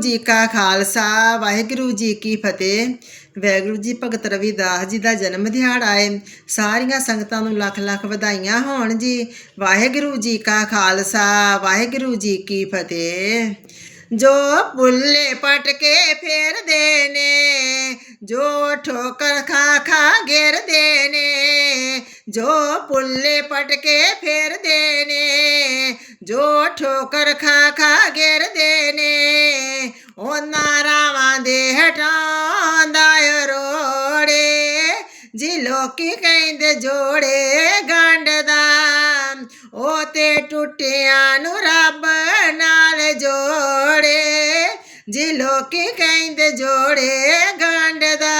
ਜੀ ਕਾ ਖਾਲਸਾ, ਵਾਹਿਗੁਰੂ ਜੀ ਕੀ ਫਤਿਹ। ਵਾਹਿਗੁਰੂ ਜੀ ਭਗਤ ਰਵਿਦਾਸ ਜੀ ਦਾ ਜਨਮ ਦਿਹਾੜਾ ਹੈ ਸਾਰੀਆਂ ਸੰਗਤਾਂ ਨੂੰ ਲੱਖ ਲੱਖ ਵਧਾਈਆਂ ਹੋਣ ਜੀ। ਵਾਹਿਗੁਰੂ ਜੀ ਕਾ ਖਾਲਸਾ, ਵਾਹਿਗੁਰੂ ਜੀ ਕੀ ਫਤਿਹ। ਜੋ ਪੁੱਲੇ ਪਟਕੇ ਫੇਰਦੇ ਨੇ, ਜੋ ਠੋਕਰ ਖਾ ਖਾ ਗਿਰਦੇ ਨੇ, ਜੋ ਪੁੱਲੇ ਪਟਕੇ ਫੇਰਦੇ ਨੇ, ਜੋ ਠੋਕਰ ਖਾ ਖਾ ਗਿਰਦੇ ਨੇ ਉਹਨਾਂ ਰਾਵਾਂ ਦੇ ਹਟਾਉਂਦਾ ਰੋੜੇ ਜੀ ਲੋਕੀ ਕਹਿੰਦੇ ਜੋੜੇ ਗੰਢ ਦਾ, ਉਹ ਤੇ ਟੁੱਟਿਆਂ ਨੂੰ ਰੱਬ ਨਾਲ ਜੋੜੇ, ਜੀ ਲੋਕੀ ਕਹਿੰਦੇ ਜੋੜੇ ਗੰਢ ਦਾ।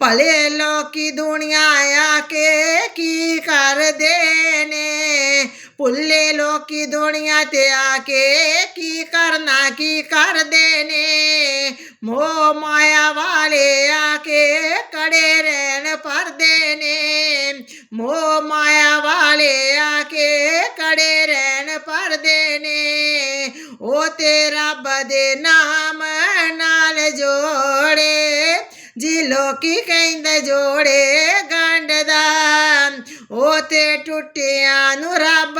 ਭਲੇ ਲੋਕੀ ਦੁਨੀਆ ਆ ਕੇ ਕੀ ਕਰਦੇ? ਭੁੱਲੇ ਲੋਕੀ ਦੁਨੀਆ ਤੇ ਆ ਕੇ ਕੀ ਕਰਨਾ, ਕੀ ਕਰਦੇ ਨੇ? ਮੋਹ ਮਾਇਆ ਵਾਲੇ ਆ ਕੇ ਕੜੇ ਰਹਿਣ ਪਰਦੇ ਨੇ। ਮੋਹ ਮਾਇਆ ਵਾਲੇ ਆ ਕੇ ਕੜੇ ਰਹਿਣ ਪਰਦੇ ਨੇ। ਉਹ ਤੇ ਰੱਬ ਦੇ ਨਾਮ ਨਾਲ ਜੋੜੇ, ਜੀ ਲੋਕੀ ਕਹਿੰਦੇ ਜੋੜੇ ਗੰਢ ਦਾ। ਉਹ ਤੇ ਟੁੱਟਿਆਂ ਨੂੰ ਰੱਬ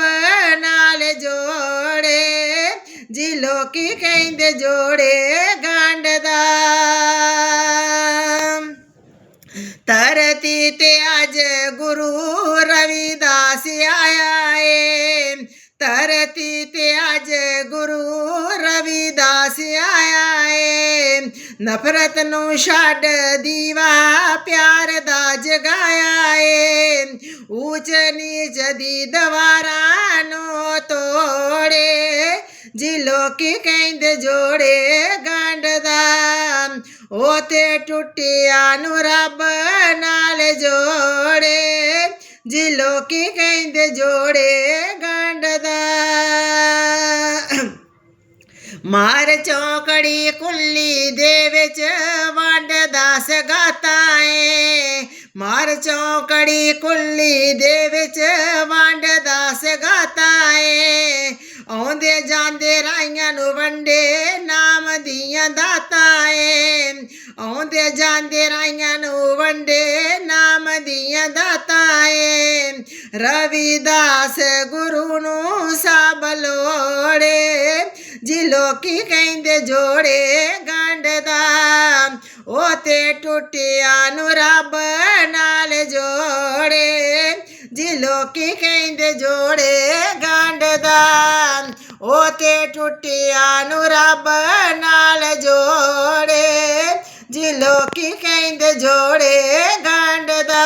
ਨਾਲ ਜੋੜੇ, ਜੀ ਲੋਕੀ ਕਹਿੰਦੇ ਜੋੜੇ ਗੰਢ ਦਾ। ਧਰਤੀ ਤੇ ਅੱਜ ਗੁਰੂ ਰਵਿਦਾਸ ਆਇਆ ਏ। ਧਰਤੀ ਤੇ ਅੱਜ ਗੁਰੂ ਰਵਿਦਾਸ ਆਇਆ ਏ। ਨਫ਼ਰਤ ਨੂੰ ਛੱਡ ਦੀਵਾ ਪਿਆਰ ਦਾ ਜਗਾਇਆ ਏ ਊਚ ਨੀਚ ਦੀ ਦਵਾਰਾਂ ਨੂੰ ਤੋੜੇ ਜੀ ਲੋਕੀ ਕਹਿੰਦੇ ਜੋੜੇ ਗੰਢ ਦਾ ਉਹ ਤੇ ਟੁੱਟਿਆਂ ਨੂੰ ਰੱਬ ਨਾਲ ਜੋੜੇ ਜੀ ਲੋਕੀ ਕਹਿੰਦੇ ਜੋੜੇ ਗੰਢ ਦਾ ਮਾਰ ਚੌਕੜੀ ਕੁੱਲੀ ਦੇ ਵਿੱਚ ਵੰਡ ਦਸ ਏ ਕੁੱਲੀ ਦੇ ਵਿੱਚ ਵੰਡ ਦਸ ਏ। ਆਉਂਦੇ ਜਾਂਦੇ ਰਾਈਆਂ ਨੂੰ ਵੰਡੇ ਨਾਮ ਦੀਆਂ ਦਾਤਾ ਏ। ਆਉਂਦੇ ਜਾਂਦੇ ਰਾਈਆਂ ਨੂੰ ਵੰਡੇ ਨਾਮ ਦੀਆਂ ਦਾਤਾ ਏ। ਰਵਿਦਾਸ ਗੁਰੂ ਨੂੰ ਸਭ ਲੋੜੇ, ਜੀ ਲੋਕੀ ਕਹਿੰਦੇ ਜੋੜੇ ਗੰਢ ਦਾ। ਉਹ ਤੇ ਟੁੱਟਿਆ ਨੂੰ ਰੱਬ ਨਾਲ ਲੋਕੀ ਕਹਿੰਦੇ ਜੋੜੇ ਗੰਢ ਦਾ। ਉਹ ਤੇ ਟੁੱਟਿਆ ਨੂੰ ਰੱਬ ਨਾਲ ਜੋੜੇ। ਜੀ ਲੋਕੀ ਕਹਿੰਦੇ ਜੋੜੇ ਗੰਢ ਦਾ।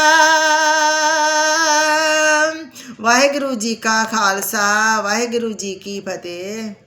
ਵਾਹਿਗੁਰੂ ਜੀ ਕਾ ਖਾਲਸਾ, ਵਾਹਿਗੁਰੂ ਜੀ ਕੀ ਫਤਿਹ।